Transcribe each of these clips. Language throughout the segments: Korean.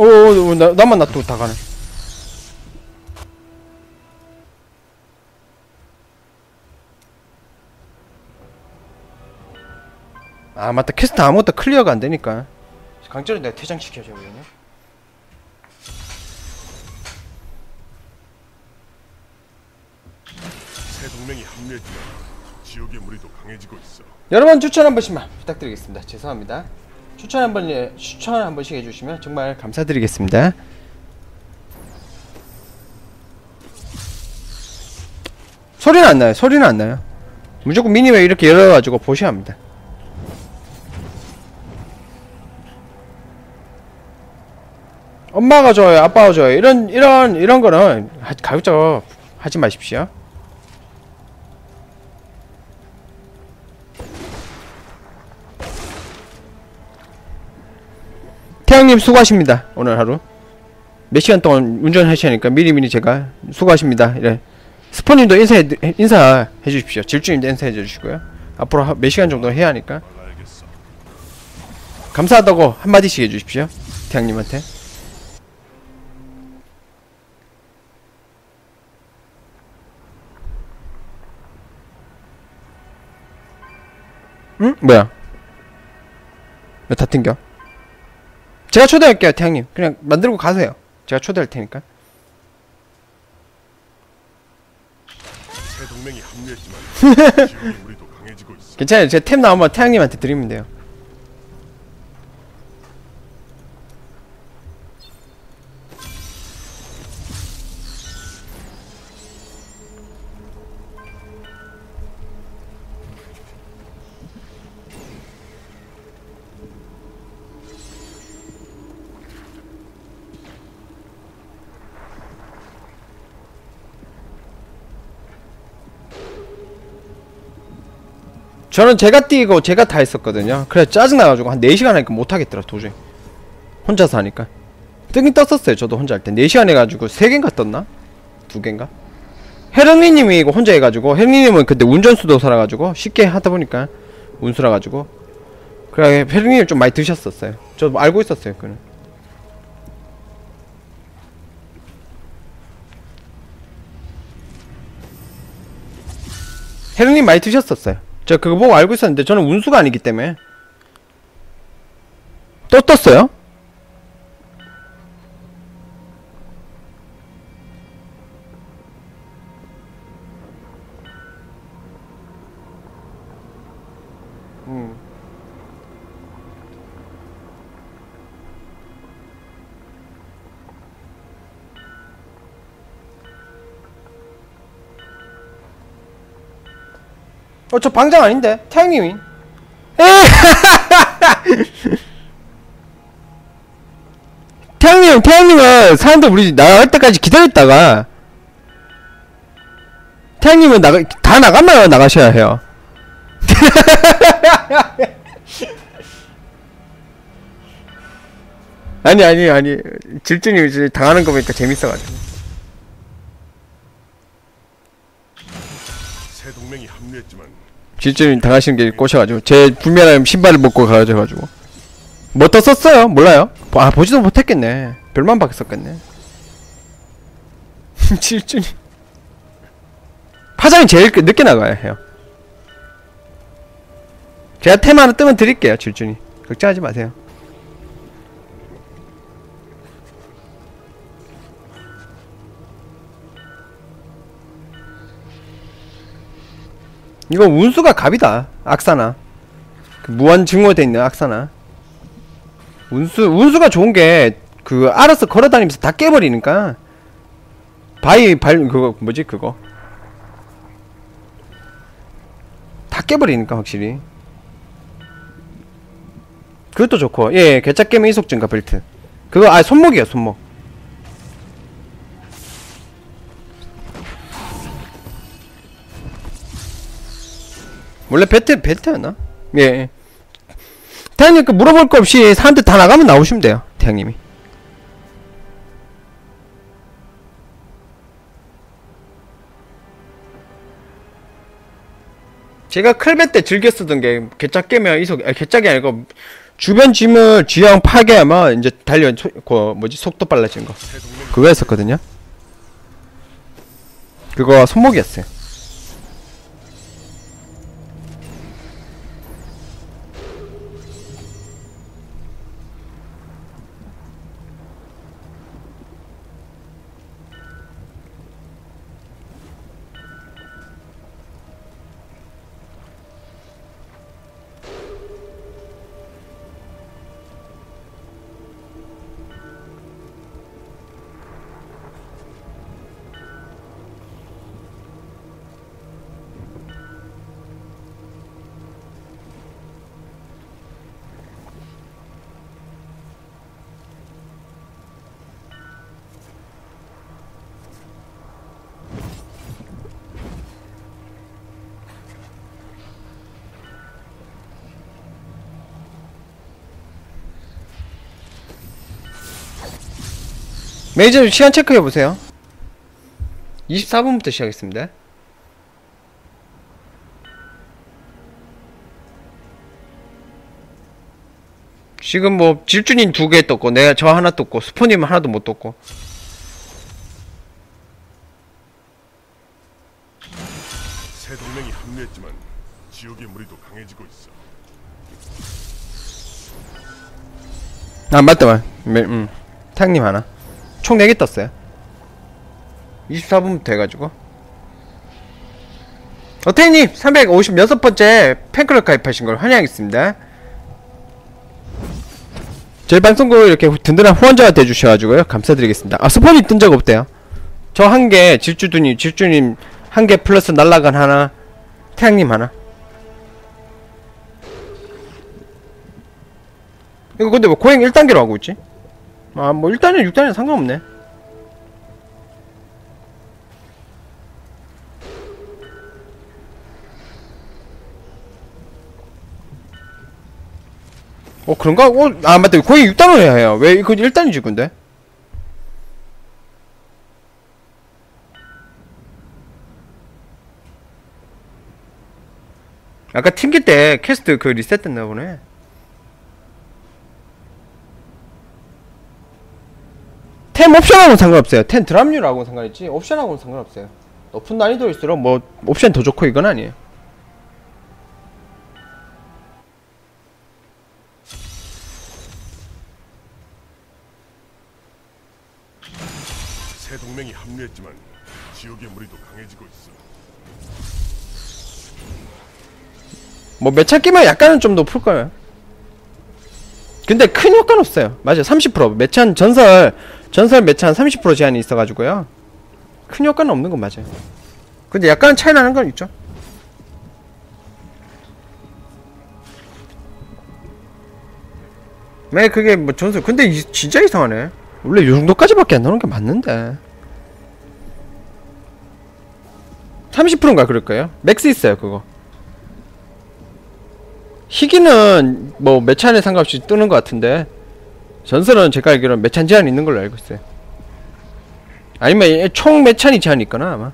오, 오, 오, 나, 나만 놔두고 다 가네. 아, 맞다. 퀘스트 아무것도 클리어가 안 되니까. 강제로 내가 퇴장시켜줘, 그러면. 새 동맹이 합류했지만 지옥의 무리도 강해지고 있어. 여러분 추천 한 번씩만 부탁드리겠습니다. 죄송합니다. 추천 한 번, 예, 추천 한 번씩 해주시면 정말 감사드리겠습니다. 소리는 안 나요. 소리는 안 나요. 무조건 미니맵 이렇게 열어가지고 보셔야 합니다. 엄마가 좋아요, 아빠가 좋아요. 이런 이런 이런 거는 하- 가급적 하지 마십시오. 태양님 수고하십니다. 오늘 하루 몇 시간 동안 운전하시니까 미리미리 제가 수고하십니다. 이래 스포님도 인사해 인사해 주십시오. 질주님도 인사해 주시고요. 앞으로 하- 몇 시간 정도 해야 하니까. 감사하다고 한 마디씩 해주십시오. 태양님한테. 응? 뭐야? 왜 다 튕겨? 제가 초대할게요, 태양님. 그냥 만들고 가세요. 제가 초대할 테니까. 괜찮아요. 제 템 나오면 태양님한테 드리면 돼요. 저는 제가 뛰고 제가 다 했었거든요. 그래 짜증나가지고 한 4시간 하니까 못하겠더라 도저히. 혼자서 하니까. 뜨긴 떴었어요. 저도 혼자 할 때. 4시간 해가지고 3개인가 떴나? 2개인가? 혜령리님이 이거 혼자 해가지고 혜령리님은 그때 운전수도 살아가지고 쉽게 하다 보니까 운수라 가지고 그래 혜령님 좀 많이 드셨었어요. 저도 알고 있었어요. 그는. 혜령님 많이 드셨었어요. 저 그거 보고 알고 있었는데 저는 운수가 아니기 때문에 또 떴어요? 어, 저 방장 아닌데? 태양님이. 태양님, 태양님은 사람들 우리 나갈 때까지 기다렸다가 태양님은 나가 다 나가면 나가셔야 해요. 아니 아니 아니 질주님 당하는 거 보니까 재밌어가지고. 질주님 당하시는 게 꼬셔가지고 제 불면한 신발을 먹고 가져가지고 뭐더 썼어요? 몰라요? 아 보지도 못했겠네. 별만 썼겠네. 질주님 파장이 제일 끄- 늦게 나가야 해요. 제가 테마 하나 뜨면 드릴게요, 질주님. 걱정하지 마세요. 이거 운수가 갑이다. 악사나. 그 무한 증오돼 있는 악사나. 운수 운수가 좋은 게 그 알아서 걸어다니면서 다 깨버리니까 바위 발 그거 뭐지 그거 다 깨버리니까 확실히 그것도 좋고 예 개짝 깨면 이속 증가 벨트 그거 아 손목이야 손목 원래 벨트 벨트였나 예, 예. 태양님 그 물어볼 거 없이 사람들 다 나가면 나오시면 돼요 태양님이 제가 클베 때 즐겨 쓰던 게 개짝 깨면 이속 아 개짝이 아니고 주변 짐을 지형 파괴하면 이제 달려 소, 그 뭐지 속도 빨라지는 거 그거 했었거든요. 그거 손목이었어요. 메이저 시간 체크해 보세요. 24분부터 시작했습니다. 지금 뭐 질주님 두 개 떴고 내가 저 하나 떴고 스포님 하나도 못 떴고 새 동맹이 합류했지만 지옥의 무리도 강해지고 있어. 아 맞다 맞 매, 음. 탕님 하나 총 4개 떴어요. 24분부터 해가지고. 어태님 356번째 팬클럽 가입하신 걸 환영하겠습니다. 저희 방송국 이렇게 든든한 후원자가 돼주셔가지고요. 감사드리겠습니다. 아 스폰이 뜬 적 없대요. 저 한 개 질주두님 질주님 한 개 플러스 날라간 하나 태양님 하나. 이거 근데 뭐 고행 1단계로 하고 있지? 아뭐 1단은 6단은 상관없네 어 그런가? 어, 아 맞다 고행 6단으로 해야 해요 왜 이거 1단이지 근데? 아까 팀기 때 캐스트 그 리셋 됐나 보네 템 옵션하고는 상관없어요. 템 드랍률하고는 상관있지 옵션하고는 상관없어요. 높은 난이도일수록 뭐 옵션 더 좋고 이건 아니에요. 새 동맹이 합류했지만 지옥의 무리도 강해지고 있어. 뭐 매차기만 약간은 좀 높을 거예요. 근데 큰 효과는 없어요. 맞아요. 30% 매찬 전설 전설 매찬 30% 제한이 있어가지고요. 큰 효과는 없는 건 맞아요. 근데 약간 차이 나는 건 있죠. 왜 그게 뭐 전설 근데 이, 진짜 이상하네. 원래 요 정도까지밖에 안 나오는 게 맞는데. 30%인가 그럴 거예요. 맥스 있어요 그거. 희귀는 뭐 매찬에 상관없이 뜨는 것 같은데 전설은 제가 알기로는 매찬 제한 있는 걸로 알고 있어요. 아니면 얘총 매찬이 제한이 있거나 아마.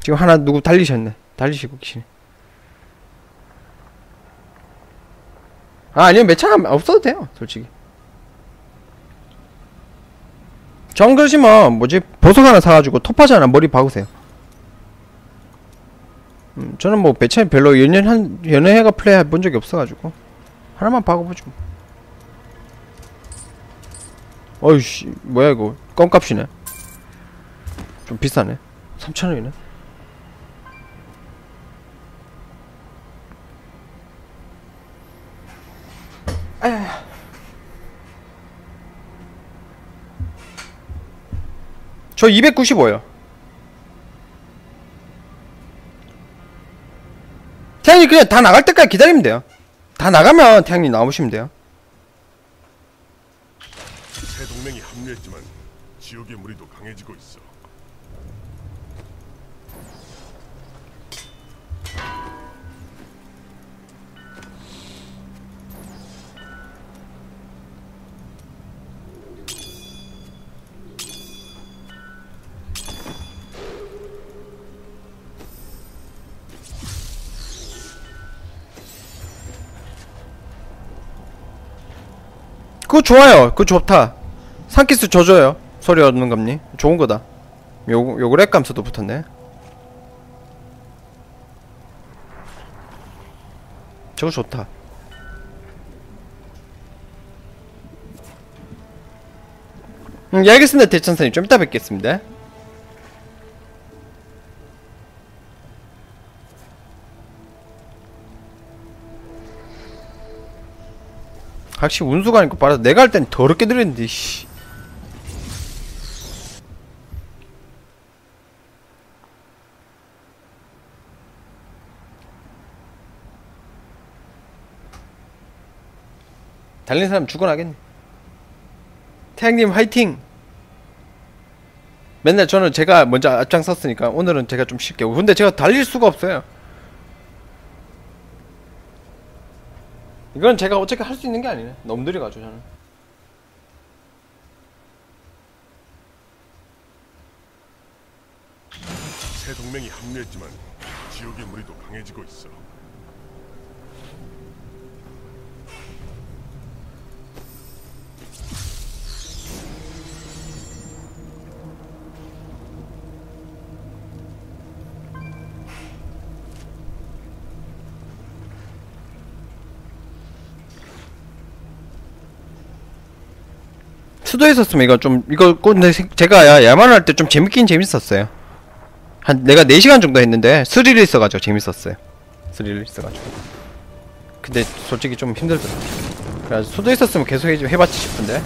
지금 하나 누구 달리셨네. 달리시고 계시네. 아 아니면 매찬 없어도 돼요 솔직히. 정 그러시면 뭐지 보석 하나 사가지고 토파즈 하나 머리 박으세요. 음, 저는 뭐 배차에 별로 연연한 연애해가 플레이 해본 적이 없어가지고 하나만 박아보죠. 어이씨 뭐야 이거 껌값이네. 좀 비싸네. 3,000원이네. 저 295요. 태양이 그냥 다 나갈 때까지 기다리면 돼요. 다 나가면 태양이 나오시면 돼요. 새 동맹이 합류했지만 지옥의 무리도 강해지고 있어. 그거 좋아요. 그거 좋다. 산키스 줘줘요. 소리 얻는 겁니? 좋은 거다. 요, 요 그랩 감소도 붙었네. 저거 좋다. 음, 예, 알겠습니다 대천사님. 좀 이따 뵙겠습니다 확실히 운수가 아니고 빨라서 내가 할 땐 더럽게 느렸는데 씨. 달리는 사람 죽어나겠네. 태양님 화이팅! 맨날 저는 제가 먼저 앞장섰으니까 오늘은 제가 좀 쉽게. 근데 제가 달릴 수가 없어요 이건 제가 어떻게 할 수 있는 게 아니네. 너무 느려가지고 저는. 새 동맹이 합류했지만 지옥의 무리도 강해지고 있어. 수도에 있었으면 이거 좀 이거 꼭 근데 세- 제가 야, 야만 할 때 좀 재밌긴 재밌었어요. 한 내가 4시간 정도 했는데 스릴이 있어가지고 재밌었어요. 스릴이 있어가지고. 근데 솔직히 좀 힘들더라고. 그래서 수도에 있었으면 계속 해, 해봤지 싶은데.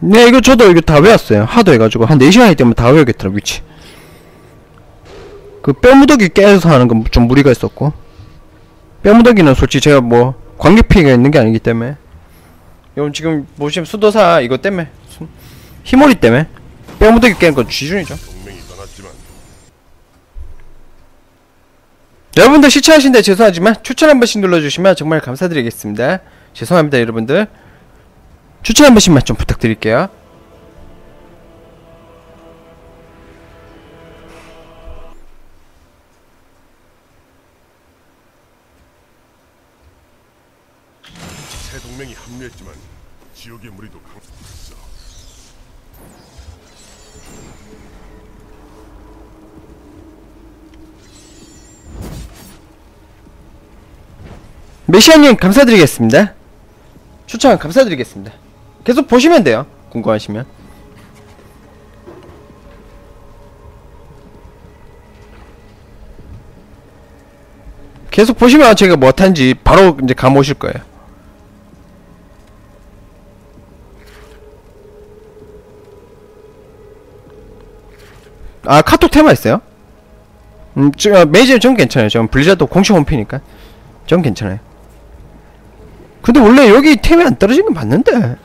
네 이거 저도 이거 다 외웠어요. 하도 해가지고 한 4시간 있다면 다 외우겠더라 위치. 그 뼈무더기 깨서 하는 건 좀 무리가 있었고 뼈무더기는 솔직히 제가 뭐 관계 피해가 있는 게 아니기 때문에. 이건 지금 보시면 수도사 이거 때문에 수- 히모리 때문에 뼈무더기 깨는 건 쥐준이죠. 여러분들 시청하신데 죄송하지만 추천 한 번씩 눌러주시면 정말 감사드리겠습니다. 죄송합니다 여러분들. 추천 한 번씩만 좀 부탁드릴게요 지옥의 무리도 강했어. 메시아님 감사드리겠습니다. 추천 감사드리겠습니다. 계속 보시면 돼요 궁금하시면. 계속 보시면 제가 못한지 바로 이제 감 오실 거예요 아 카톡 테마 있어요? 음, 저, 메이저 전 괜찮아요. 전 블리자드 공식 홈피니까 전 괜찮아요. 근데 원래 여기 템이 안 떨어지는 건 맞는데